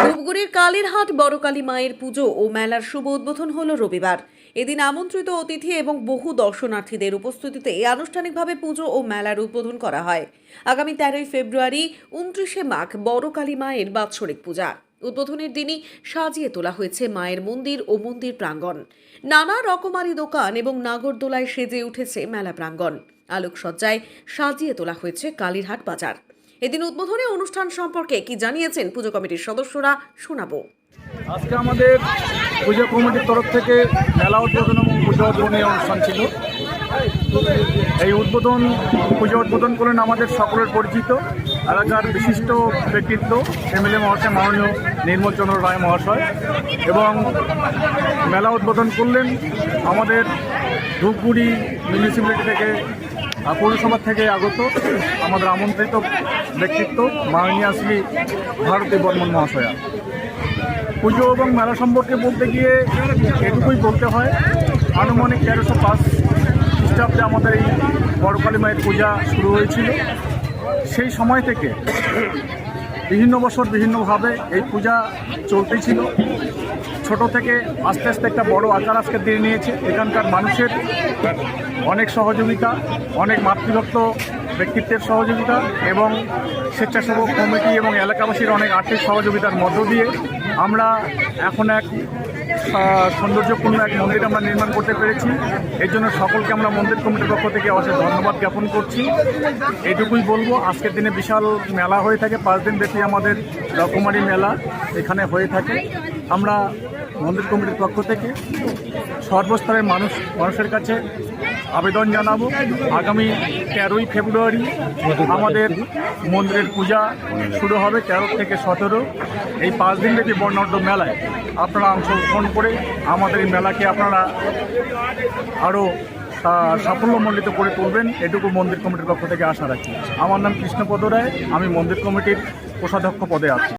ধূপগুড়ির কালীরহাট বড়কালী মায়ের পুজো ও মেলার শুভ উদ্বোধন হলো রবিবার। এদিন আমন্ত্রিত অতিথি এবং বহু দর্শনার্থীদের উপস্থিতিতে আনুষ্ঠানিকভাবে পুজো ও মেলার উদ্বোধন করা হয়। আগামী তেরোই ফেব্রুয়ারি উনত্রিশে মাঘ বড়কালী মায়ের বাৎসরিক পূজা। উদ্বোধনের দিনই সাজিয়ে তোলা হয়েছে মায়ের মন্দির ও মন্দির প্রাঙ্গণ। নানা রকমারি দোকান এবং নাগরদোলায় সেজে উঠেছে মেলা প্রাঙ্গণ। আলোকসজ্জায় সাজিয়ে তোলা হয়েছে কালীরহাট বাজার। এদিন উদ্বোধনী অনুষ্ঠান সম্পর্কে কি জানিয়েছেন পুজো কমিটির সদস্যরা, শোনাবো। আজকে আমাদের পুজো কমিটির তরফ থেকে মেলা উদ্বোধন এবং পুজো উদ্বোধনী অনুষ্ঠান ছিল। এই উদ্বোধন, পুজো উদ্বোধন করেন আমাদের সকলের পরিচিত, এলাকার বিশিষ্ট ব্যক্তিত্ব, এমএলএ মহাশয়, মাননীয় নির্মল চন্দ্র রায় মহাশয় এবং মেলা উদ্বোধন করলেন আমাদের ধূপগুড়ি মিউনিসিপ্যালিটি থেকে পৌরসভা থেকে আগত আমাদের আমন্ত্রিত ব্যক্তিত্ব মাননীয় শ্রী ভারতী বর্মন মহাশয়া। পুজো এবং মেলা সম্পর্কে বলতে গিয়ে এটুকুই বলতে হয়, আনুমানিক তেরোশো পাঁচ খ্রিস্টাব্দে আমাদের এই বড়কালী মায়ের পূজা শুরু হয়েছিল। সেই সময় থেকে বিভিন্ন বছর বিভিন্নভাবে এই পূজা চলতেই ছিল ছোট থেকে আস্তে আস্তে একটা বড় আকার আজকে দিয়ে নিয়েছে। এখানকার মানুষের অনেক সহযোগিতা, অনেক মাতৃভক্ত ব্যক্তিত্বের সহযোগিতা এবং স্বেচ্ছাসেবক কমিটি এবং এলাকাবাসীর অনেক আর্থিক সহযোগিতার মধ্য দিয়ে আমরা এখন এক সৌন্দর্যপূর্ণ এক মন্দির আমরা নির্মাণ করতে পেরেছি। এর জন্য সকলকে আমরা মন্দির কমিটির পক্ষ থেকে অশেষ ধন্যবাদ জ্ঞাপন করছি। এইটুকুই বলব, আজকের দিনে বিশাল মেলা হয়ে থাকে, পাঁচ দিন ব্যাপী আমাদের রকমারি মেলা এখানে হয়ে থাকে। আমরা মন্দির কমিটির পক্ষ থেকে সর্বস্তরের মানুষ, মানুষের কাছে আবেদন জানাব। আগামী তেরোই ফেব্রুয়ারি আমাদের মন্দিরের পূজা শুরু হবে তেরো থেকে সতেরো। এই পাঁচ দিন ব্যাপী বর্ণাঢ্য মেলায় আপনারা অংশগ্রহণ করে আমাদের এই মেলাকে আপনারা আরও সাফল্যমণ্ডিত করে তুলবেন, এটুকু মন্দির কমিটির পক্ষ থেকে আশা রাখি। আমার নাম কৃষ্ণপদ রায়, আমি মন্দির কমিটির কোষাধ্যক্ষ পদে আছি।